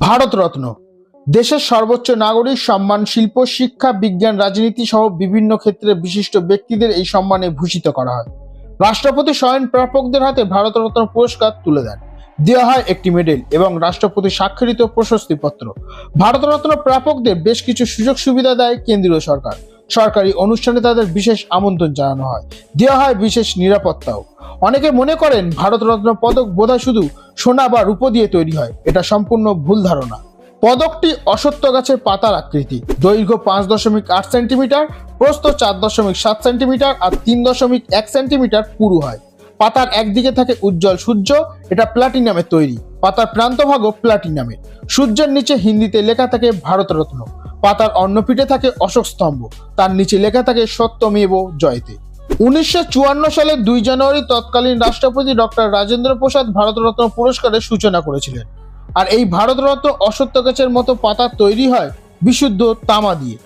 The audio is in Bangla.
ভারতরত্ন। দেশের সর্বোচ্চ নাগরিক, সম্মান, শিল্প, শিক্ষা, বিজ্ঞান, রাজনীতি সহ বিভিন্ন ক্ষেত্রে বিশিষ্ট ব্যক্তিদের এই সম্মানে ভূষিত করা হয়। রাষ্ট্রপতি স্বয়ং প্রাপকদের হাতে ভারতরত্ন পুরস্কার তুলে দেন। দেওয়া হয় একটি মেডেল এবং রাষ্ট্রপতি স্বাক্ষরিত প্রশস্তিপত্র। ভারতরত্ন প্রাপকদের বেশ কিছু সুযোগ সুবিধা দেয় কেন্দ্রীয় সরকার। সরকারি অনুষ্ঠানে তাদের বিশেষ আমন্ত্রণ জানানো হয়। দেওয়া হয় বিশেষ নিরাপত্তাও। অনেকে মনে করেন ভারতরত্ন পদক বোধহয় শুধু সোনা বা রূপো দিয়ে তৈরি হয়। এটা সম্পূর্ণ ভুল ধারণা। পদকটি অসত্য গাছের পাতার আকৃতি। দৈর্ঘ্য পাঁচ দশমিক আট সেন্টিমিটার, প্রস্থ চার দশমিক সাত সেন্টিমিটার আর তিন দশমিক এক সেন্টিমিটার পুরু হয়। পাতার একদিকে থাকে উজ্জ্বল সূর্য, এটা প্লাটিনামের তৈরি। পাতার প্রান্তভাগও প্লাটিনামের সূর্যের নিচে হিন্দিতে লেখা থাকে ভারতরত্ন। পাতার অন্য পিঠে থাকে অশোক স্তম্ভ। তার নিচে লেখা থাকে সত্যমেব জয়তে। উনিশশো সালের দুই জানুয়ারি তৎকালীন রাষ্ট্রপতি ডক্টর রাজেন্দ্র প্রসাদ ভারতরত্ন পুরস্কারের সূচনা করেছিলেন। আর এই ভারতরত্ন অসত্য গাছের মতো পাতা তৈরি হয় বিশুদ্ধ তামা দিয়ে।